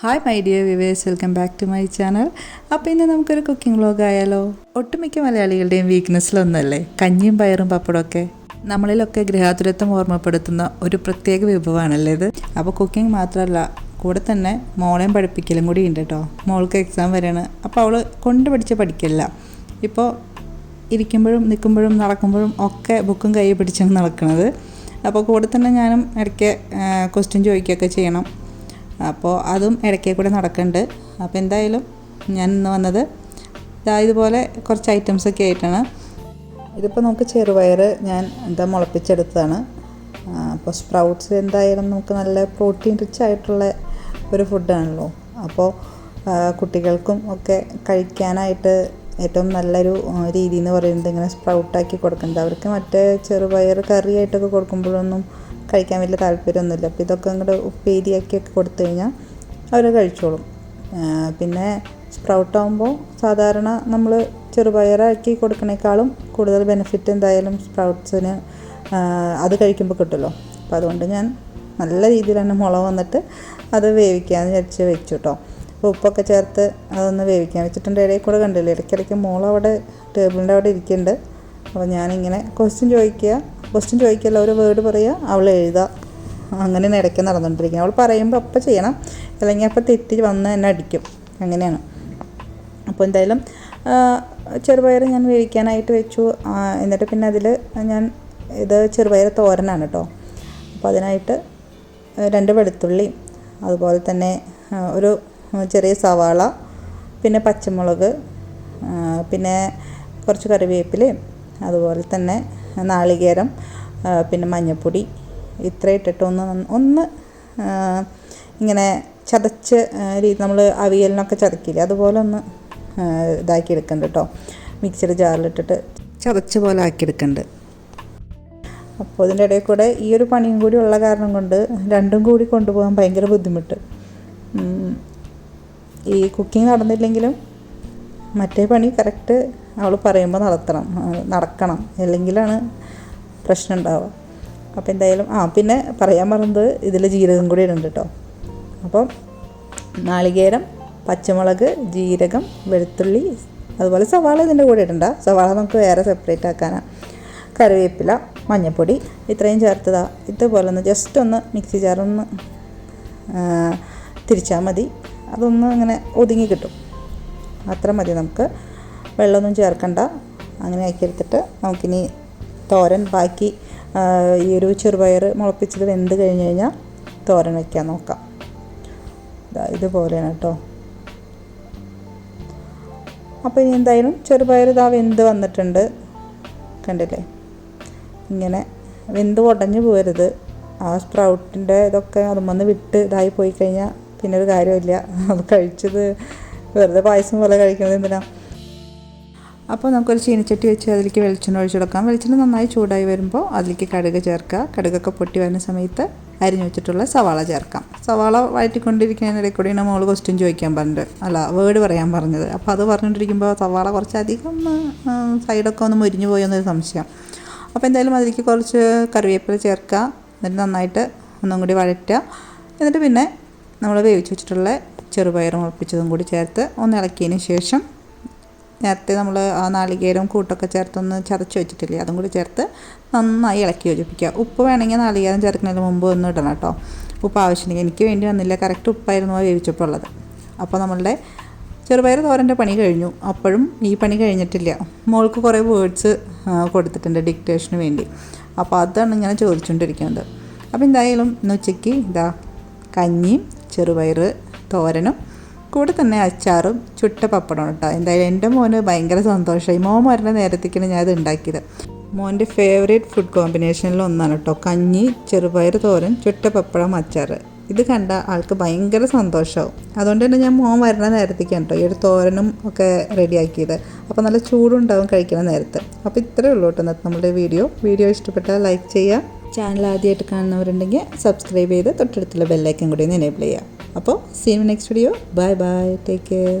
Hi my dear viewers welcome back to my channel അപ്പോൾ ഇന്ന് നമുക്കൊരു കുക്കിംഗ് വ്ലോഗ് ആയാലോ? ഒട്ടുമിക്ക മലയാളികളുടെയും വീക്ക്നെസ്സിലൊന്നല്ലേ കഞ്ഞിയും പയറും പപ്പടമൊക്കെ നമ്മളിലൊക്കെ ഗൃഹാതുരത്വം ഓർമ്മപ്പെടുത്തുന്ന ഒരു പ്രത്യേക വിഭവമാണല്ലേ ഇത്. അപ്പോൾ കുക്കിംഗ് മാത്രമല്ല കൂടെ തന്നെ മോളെയും പഠിപ്പിക്കലും കൂടി ഉണ്ട് കേട്ടോ മോൾക്ക് എക്സാം വരെയാണ് അപ്പോൾ അവൾ കൊണ്ട് പഠിച്ച് പഠിക്കില്ല ഇപ്പോൾ ഇരിക്കുമ്പോഴും നിൽക്കുമ്പോഴും നടക്കുമ്പോഴും ഒക്കെ ബുക്കും കൈ പിടിച്ചാണ് നടക്കുന്നത് അപ്പോൾ കൂടെ തന്നെ ഞാനും ഇടയ്ക്ക് ക്വസ്റ്റ്യൻ ചോദിക്കുകയൊക്കെ ചെയ്യണം. അപ്പോൾ അതും ഇടയ്ക്കേ കൂടെ നടക്കുന്നുണ്ട്. അപ്പോൾ എന്തായാലും ഞാൻ ഇന്ന് വന്നത് ഇതാ ഇതുപോലെ കുറച്ച് ഐറ്റംസൊക്കെ ആയിട്ടാണ്. ഇതിപ്പോൾ നമുക്ക് ചെറുപയർ ഞാൻ എന്താ മുളപ്പിച്ചെടുത്തതാണ്. അപ്പോൾ സ്പ്രൗട്ട്സ് എന്തായാലും നമുക്ക് നല്ല പ്രോട്ടീൻ റിച്ച് ആയിട്ടുള്ള ഒരു ഫുഡാണല്ലോ അപ്പോൾ കുട്ടികൾക്കും ഒക്കെ കഴിക്കാനായിട്ട് ഏറ്റവും നല്ലൊരു രീതി എന്ന് പറയുന്നത് ഇങ്ങനെ സ്പ്രൗട്ടാക്കി കൊടുക്കുന്നത്. അവർക്ക് മറ്റേ ചെറുപയർ കറിയായിട്ടൊക്കെ കൊടുക്കുമ്പോഴൊന്നും കഴിക്കാൻ വലിയ താല്പര്യമൊന്നുമില്ല. അപ്പോൾ ഇതൊക്കെ അങ്ങോട്ട് ഉപ്പേരിയാക്കിയൊക്കെ കൊടുത്തു കഴിഞ്ഞാൽ അവർ കഴിച്ചോളും. പിന്നെ സ്പ്രൗട്ടാകുമ്പോൾ സാധാരണ നമ്മൾ ചെറുപയറാക്കി കൊടുക്കണേക്കാളും കൂടുതൽ ബെനിഫിറ്റ് എന്തായാലും സ്പ്രൗട്ട്സിന് അത് കഴിക്കുമ്പോൾ കിട്ടുമല്ലോ. അപ്പോൾ അതുകൊണ്ട് ഞാൻ നല്ല രീതിയിൽ തന്നെ മുള വന്നിട്ട് അത് വേവിക്കാമെന്ന് വിചാരിച്ച് വെച്ചു കേട്ടോ അപ്പോൾ ഉപ്പൊക്കെ ചേർത്ത് അതൊന്ന് വേവിക്കാൻ വെച്ചിട്ടുണ്ട് ഇടയിൽ കൂടെ കണ്ടില്ലേ? ഇടയ്ക്കിടയ്ക്ക് മോൾ അവിടെ ടേബിളിന്റെ അവിടെ ഇരിക്കുന്നുണ്ട്. അപ്പോൾ ഞാനിങ്ങനെ ക്വസ്റ്റ്യൻ ചോദിക്കുക. ക്വസ്റ്റ്യൻ ചോദിക്കല്ല ഒരു വേർഡ് പറയുക അവൾ എഴുതുക. അങ്ങനെ ഇടയ്ക്ക് നടന്നുകൊണ്ടിരിക്കുക അവൾ പറയുമ്പോൾ അപ്പം ചെയ്യണം. അല്ലെങ്കിൽ അപ്പം തെറ്റി വന്ന് എന്നെ അടിക്കും. അങ്ങനെയാണ്. അപ്പോൾ എന്തായാലും ചെറുപയർ ഞാൻ വേവിക്കാനായിട്ട് വെച്ചു. എന്നിട്ട് പിന്നെ അതിൽ ഞാൻ ഇത് ചെറുപയർ തോരനാണ് കേട്ടോ. അപ്പോൾ അതിനായിട്ട് രണ്ട് വെളുത്തുള്ളി അതുപോലെ തന്നെ ഒരു ചെറിയ സവാള പിന്നെ പച്ചമുളക് പിന്നെ കുറച്ച് കറിവേപ്പിലയും അതുപോലെ തന്നെ നാളികേരം പിന്നെ മഞ്ഞൾപ്പൊടി ഇത്ര ഇട്ടിട്ട് ഒന്ന് ഒന്ന് ഇങ്ങനെ ചതച്ച് രീതി നമ്മൾ അവിയലിനൊക്കെ ചതക്കില്ലേ അതുപോലെ ഒന്ന് ഇതാക്കി എടുക്കുന്നുണ്ട് കേട്ടോ മിക്സിയുടെ ജാറിലിട്ടിട്ട് ചതച്ച് പോലെ ആക്കിയെടുക്കുന്നുണ്ട് അപ്പോൾ ഇതിന്റെ ഇടയിൽ കൂടെ ഈ ഒരു പണിയും കൂടി ഉള്ള കാരണം കൊണ്ട് രണ്ടും കൂടി കൊണ്ടുപോകാൻ ഭയങ്കര ബുദ്ധിമുട്ട്. ഈ കുക്കിംഗ് നടന്നില്ലെങ്കിലും മറ്റേ പണി കറക്റ്റ് അവൾ പറയുമ്പോൾ നടത്തണം നടക്കണം. ഇല്ലെങ്കിലാണ് പ്രശ്നം ഉണ്ടാവുക അപ്പോൾ എന്തായാലും ആ പിന്നെ പറയാൻ മറന്നത് ഇതിൽ ജീരകം കൂടി ഇടുന്നുണ്ട് കേട്ടോ. അപ്പം നാളികേരം പച്ചമുളക് ജീരകം വെളുത്തുള്ളി അതുപോലെ സവാള ഇതിന്റെ കൂടെ ഇടണ്ട. സവാള നമുക്ക് വേറെ സെപ്പറേറ്റ് ആക്കാനാണ് കറിവേപ്പില മഞ്ഞൾപ്പൊടി ഇത്രയും ചേർത്തതാ. ഇതുപോലെ ഒന്ന് ജസ്റ്റ് ഒന്ന് മിക്സി ജാറൊന്ന് തിരിച്ചാൽ മതി. അതൊന്ന് ഇങ്ങനെ ഒതുങ്ങി കിട്ടും. അത്ര മതി നമുക്ക്. വെള്ളമൊന്നും ചേർക്കണ്ട. അങ്ങനെ ആക്കിയെടുത്തിട്ട് നമുക്കിനി തോരൻ ബാക്കി ഈ ഒരു ചെറുപയർ മുളപ്പിച്ചത് വെന്ത് കഴിഞ്ഞ് കഴിഞ്ഞാൽ തോരൻ വയ്ക്കാൻ നോക്കാം. ഇതുപോലെയാണ് കേട്ടോ. അപ്പോൾ ഇനി എന്തായാലും ചെറുപയർ ഇതാ വെന്ത് വന്നിട്ടുണ്ട്. കണ്ടില്ലേ? ഇങ്ങനെ വെന്ത് ഉടഞ്ഞു പോരുത്. ആ സ്പ്രൗട്ടിന്റെ ഇതൊക്കെ അതുമന്ന് വിട്ട് ഇതായി പോയി കഴിഞ്ഞാൽ പിന്നെ ഒരു കാര്യമില്ല അത് കഴിച്ചത് വെറുതെ പായസം പോലെ കഴിക്കുന്നത് എന്തിനാ? അപ്പോൾ നമുക്കൊരു ചീനിച്ചട്ടി വെച്ച് അതിലേക്ക് വെളിച്ചെണ്ണ ഒഴിച്ചു കൊടുക്കാം. വെളിച്ചെണ്ണ നന്നായി ചൂടായി വരുമ്പോൾ അതിലേക്ക് കടുക് ചേർക്കുക. കടുകൊക്കെ പൊട്ടി വരുന്ന സമയത്ത് അരിഞ്ഞു വെച്ചിട്ടുള്ള സവാള ചേർക്കാം. സവാള വഴറ്റിക്കൊണ്ടിരിക്കുന്നതിനിടയിൽ കൂടിയാണ് മോൾ ക്വസ്റ്റ്യൻ ചോദിക്കാൻ പറഞ്ഞത് അല്ല വേർഡ് പറയാൻ പറഞ്ഞത്. അപ്പോൾ അത് പറഞ്ഞുകൊണ്ടിരിക്കുമ്പോൾ സവാള കുറച്ചധികം സൈഡൊക്കെ ഒന്ന് മുരിഞ്ഞു പോയെന്നൊരു സംശയം. അപ്പോൾ എന്തായാലും അതിലേക്ക് കുറച്ച് കറിവേപ്പില ചേർക്കുക. എന്നിട്ട് നന്നായിട്ട് ഒന്നും കൂടി വഴറ്റുക. എന്നിട്ട് പിന്നെ നമ്മൾ വേവിച്ച് വെച്ചിട്ടുള്ള ചെറുപയർ മുളപ്പിച്ചതും കൂടി ചേർത്ത് ഒന്ന് ഇളക്കിയതിന് ശേഷം നേരത്തെ നമ്മൾ ആ നാളികേരവും കൂട്ടൊക്കെ ചേർത്തൊന്ന് ചതച്ച് വെച്ചിട്ടില്ലേ അതും കൂടി ചേർത്ത് നന്നായി ഇളക്കി യോജിപ്പിക്കുക. ഉപ്പ് വേണമെങ്കിൽ നാളികേരം ചേർക്കുന്നതിന് മുമ്പ് ഒന്ന് ഇടണം കേട്ടോ. ഉപ്പ് ആവശ്യമില്ല എനിക്ക് വേണ്ടി വന്നില്ല കറക്റ്റ് ഉപ്പായിരുന്നു ആ വേവിച്ചപ്പോൾ ഉള്ളത്. അപ്പോൾ നമ്മളുടെ ചെറുപയർ തോരന്റെ പണി കഴിഞ്ഞു. അപ്പോഴും ഈ പണി കഴിഞ്ഞിട്ടില്ല. മോൾക്ക് കുറേ വേർഡ്സ് കൊടുത്തിട്ടുണ്ട് ഡിക്റ്റേഷന് വേണ്ടി. അപ്പോൾ അതാണ് ഇങ്ങനെ ചോദിച്ചുകൊണ്ടിരിക്കുന്നത്. അപ്പോൾ എന്തായാലും ഇന്ന് ഉച്ചയ്ക്ക് ഇതാ കഞ്ഞിയും ചെറുപയർ തോരനും കൂടെ തന്നെ അച്ചാറും ചുട്ട പപ്പടമാണ് കേട്ടോ എന്തായാലും എന്റെ മോന് ഭയങ്കര സന്തോഷമായി മോൻ വരുന്ന നേരത്തേക്കാണ് ഞാൻ ഇത് ഉണ്ടാക്കിയത്. മോന്റെ ഫേവറേറ്റ് ഫുഡ് കോമ്പിനേഷനിൽ ഒന്നാണ് കേട്ടോ കഞ്ഞി ചെറുപയർ തോരൻ ചുട്ട പപ്പടം അച്ചാർ ഇത് കണ്ട ആൾക്ക് ഭയങ്കര സന്തോഷമാവും അതുകൊണ്ട് തന്നെ ഞാൻ മോൻ വരുന്ന നേരത്തേക്കാണ് കേട്ടോ ഈ ഒരു തോരനും ഒക്കെ റെഡിയാക്കിയത്. അപ്പോൾ നല്ല ചൂടുണ്ടാവും കഴിക്കുന്ന നേരത്ത്. അപ്പോൾ ഇത്രയേ ഉള്ളൂ കേട്ടോ നമ്മുടെ വീഡിയോ. വീഡിയോ ഇഷ്ടപ്പെട്ടാൽ ലൈക്ക് ചെയ്യുക ചാനൽ ആദ്യമായിട്ട് കാണുന്നവരുണ്ടെങ്കിൽ സബ്സ്ക്രൈബ് ചെയ്ത് തൊട്ടടുത്തുള്ള ബെല്ലൈക്കൻ കൂടി ഒന്ന് എനേബിൾ ചെയ്യുക. അപ്പോൾ see in next video bye bye take care